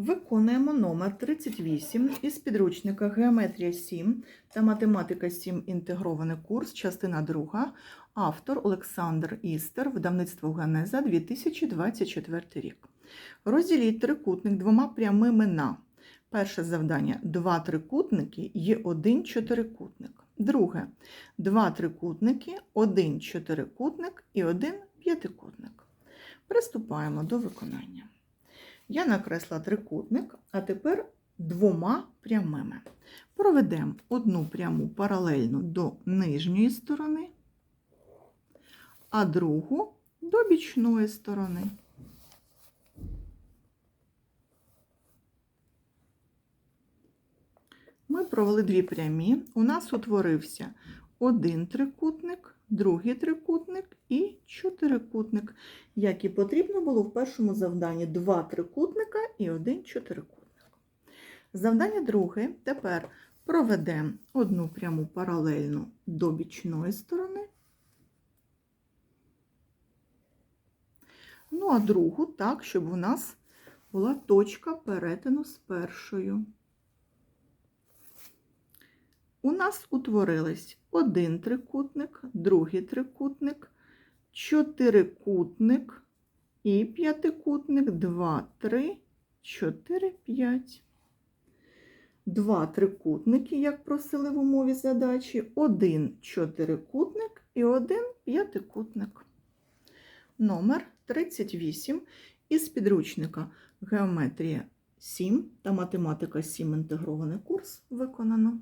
Виконуємо номер 38 із підручника Геометрія 7 та Математика 7. Інтегрований курс, частина 2. Автор Олександр Істер, видавництво Генеза 2024 рік. Розділіть трикутник двома прямими на. Перше завдання два трикутники є один чотирикутник. Друге два трикутники, один чотирикутник і один п'ятикутник. Приступаємо до виконання. Я накресла трикутник, а тепер двома прямими. Проведемо одну пряму паралельно до нижньої сторони, а другу до бічної сторони. Ми провели дві прямі. У нас утворився один трикутник, другий трикутник чотирикутник, як і потрібно було в першому завданні два трикутника і один чотирикутник. Завдання друге. Тепер проведемо одну пряму паралельну до бічної сторони. Ну, а другу так, щоб у нас була точка перетину з першою. У нас утворились один трикутник, другий трикутник, чотирикутник і п'ятикутник, 2, 3, 4, 5. Два трикутники, як просили в умові задачі, один чотирикутник і один п'ятикутник. Номер 38 із підручника Геометрія 7 та математика 7 інтегрований курс виконано.